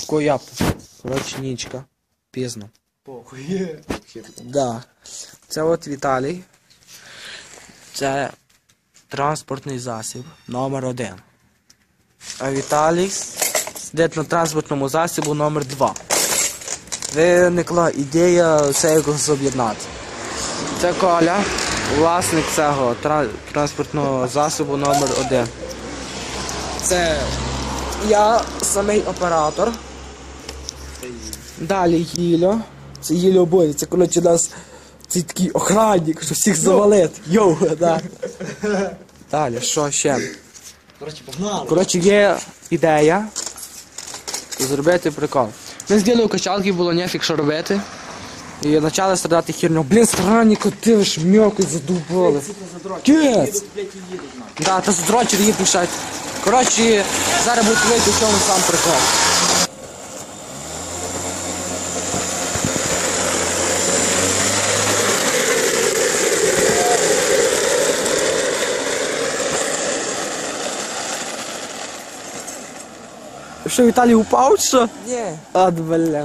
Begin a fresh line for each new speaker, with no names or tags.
Какой я? Коротше, нічка. Пізно.
Похуй.
Да. Це от Віталій. Це транспортний засіб номер один. А Віталій сидить на транспортному засібу номер два. Виникла ідея це якось об'єднати. Це Коля, власник цього транспортного засобу номер один. Це я самий оператор. Далі Гіло. Це Гіло обоє. Це коротше нас цей такий охранник, що всіх завалить. Йоу, да. Далі, що ще?
Короче, погнали.
Коротше, є ідея зробити прикол. Ми з Гілою качалки було нефік що робити. І почали страдати хірню. Блін, странні коти, ви ж м'яко задубали. Кець! Да, та задрочер їх мішать. Коротше, зараз будуть вийти в чому сам прикол. Що, Віталій упав, що? Ні. А, бля.